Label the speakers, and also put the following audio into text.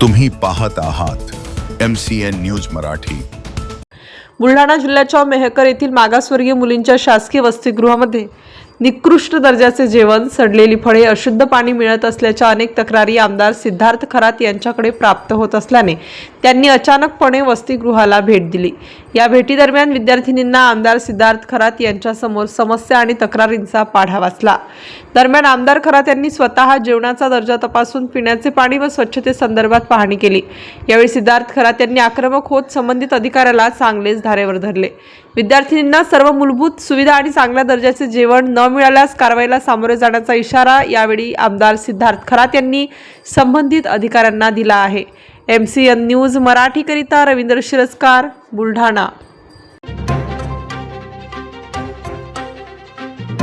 Speaker 1: तुम्ही पाहत आहात M C N news Marathi.
Speaker 2: Buldhana जिल्ह्याच्या मेहकर येथील मागासवर्गीय मुलींच्या शासकीय वसतिगृहामध्ये निकृष्ट दर्जाचे जेवण सडलेली फळे अशुद्ध पाणी मिळत असल्याच्या अनेक तक्रारी आमदार सिद्धार्थ खरात यांच्याकडे प्राप्त होत असल्याने त्यांनी अचानकपणे वसतिगृहाला भेट दिली. या भेटीदरम्यान विद्यार्थिनींना आमदार सिद्धार्थ खरात यांच्यासमोर समस्या आणि तक्रारींचा पाढा वाचला. दरम्यान आमदार खरात यांनी स्वतः जेवणाचा दर्जा तपासून पिण्याचे पाणी व स्वच्छतेसंदर्भात पाहणी केली. यावेळी सिद्धार्थ खरात यांनी आक्रमक होत संबंधित अधिकाऱ्याला चांगलेच धारेवर धरले. विद्यार्थिनींना सर्व मूलभूत सुविधा आणि चांगल्या दर्जाचे जेवण न मिळाल्यास कारवाईला सामोरे जाण्याचा इशारा यावेळी आमदार सिद्धार्थ खरात यांनी संबंधित अधिकाऱ्यांना दिला आहे. एम सी एन न्यूज मराठीकरिता रवींद्र शिरस्कार बुलढाणा.